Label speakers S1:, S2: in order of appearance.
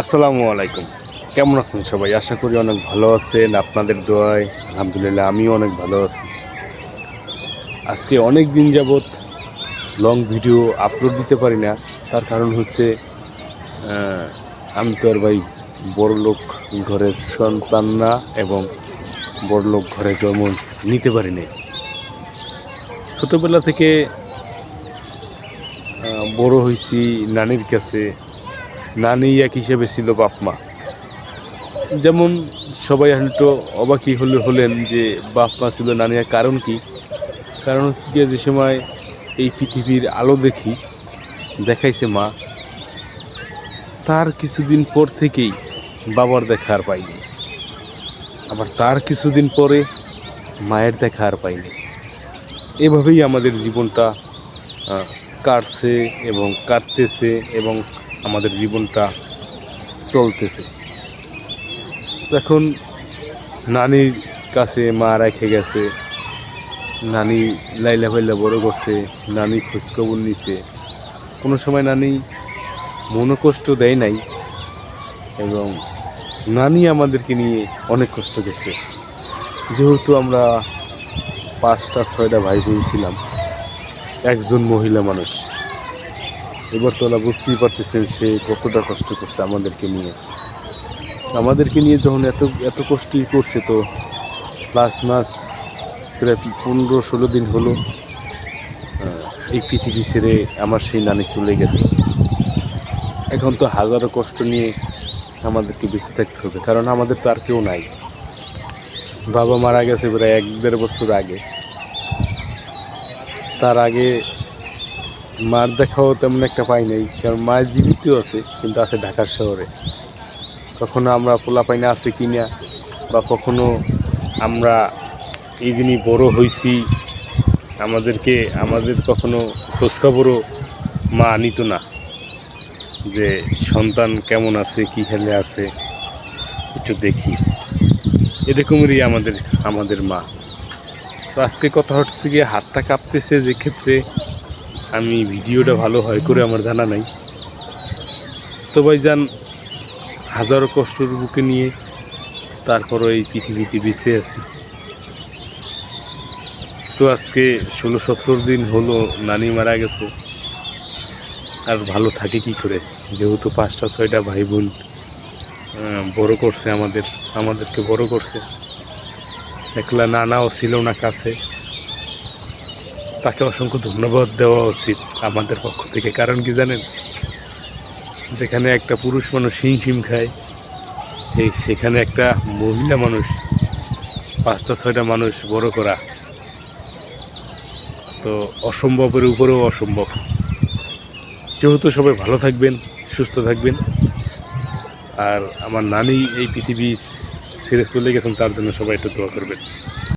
S1: আসসালামু আলাইকুম। কেমন আছেন সবাই? আশা করি অনেক ভালো আছেন। আপনাদের দোয়ায় আলহামদুলিল্লাহ আমিও অনেক ভালো আছি। আজকে অনেক দিন যাবৎ লং ভিডিও আপলোড দিতে পারি না। তার কারণ হচ্ছে আমি তো আর ভাই বড় লোক ঘরের সন্তান না এবং বড় লোক ঘরে জন্ম নিতে পারি না ছোটোবেলা থেকে বড় হয়েছি, নানির কাছে নানি এক হিসেবে ছিল বাপ মা। যেমন সবাই হয়তো অবাকই হলে হলেন যে বাপ মা ছিল নানি আর কারণ কি? কারণ হচ্ছে গিয়ে যে সময় এই পৃথিবীর আলো দেখি, দেখাইছে মা, তার কিছুদিন পর থেকেই বাবার দেখা আর পাইনি। আবার তার কিছুদিন পরে মায়ের দেখা আর পাইনি। এভাবেই আমাদের জীবনটা কাটছে এবং কাটতেছে এবং আমাদের জীবনটা চলতেছে। এখন নানির কাছে মা রেখে গেছে, নানি লাইলা ফাইলা বড় করছে, নানি খোঁজখবর নিছে। কোনো সময় নানি মনোকষ্ট দেয় নাই এবং নানি আমাদেরকে নিয়ে অনেক কষ্ট গেছে যেহেতু আমরা পাঁচটা, ছয়টা ভাই বোন ছিলাম, একজন মহিলা মানুষ। এবার তোলা বুঝতেই পারতেছেন সে কতটা কষ্ট করছে আমাদেরকে নিয়ে। আমাদেরকে নিয়ে যখন এত এত কষ্টই করছে তো লাস্ট মাস প্রায় পনেরো ষোলো দিন হলো এই পৃথিবী ছেড়ে আমার সেই নানি চলে গেছে। এখন তো হাজারো কষ্ট নিয়ে আমাদেরকে বেঁচে থাকতে হবে, কারণ আমাদের তো আর কেউ নাই। বাবা মারা গেছে প্রায় এক দেড় বছর আগে। তার আগে মার দেখাও তেমন একটা পাই নাই, কারণ মায়ের জীবিত আছে, কিন্তু আছে ঢাকার শহরে। কখনো আমরা পোলা পাইনা আছে কিনা, বা কখনো আমরা এই দিনই বড় হয়েছি আমাদেরকে, আমাদের কখনো খোঁজখবরও মা নিত না, যে সন্তান কেমন আছে, কী খেলে আছে, একটু দেখি। এরকমেরই আমাদের আমাদের মা। তো আজকে কথা হচ্ছে গিয়ে হাতটা কাঁপতেছে যে ক্ষেত্রে আমি ভিডিওটা ভালো হয় করে আমার জানা নাই। তো ভাইজান, হাজারো কষ্টর বুকে নিয়ে তারপরও এই পৃথিবীতে বেঁচে আছি। তো আজকে ষোলো সতেরো দিন হলো, নানি মারা গেছে। আর ভালো থাকে কি করে? যেহেতু পাঁচটা, ছয়টা ভাই বোন বড় করছে আমাদের, আমাদেরকে বড় করছে। একলা নানাও ছিল না কাছে। তাকে অসংখ্য ধন্যবাদ দেওয়া উচিত আমাদের পক্ষ থেকে। কারণ কি জানেন? যেখানে একটা পুরুষ মানুষ হিম শিম খায়, সেই সেখানে একটা মহিলা মানুষ পাঁচটা, ছয়টা মানুষ বড় করা তো অসম্ভবের উপরেও অসম্ভব। যেহেতু সবাই ভালো থাকবেন, সুস্থ থাকবেন, আর আমার নানি এই পৃথিবী ছেড়ে চলে গেছেন, তার জন্য সবাই একটু দোয়া করবেন।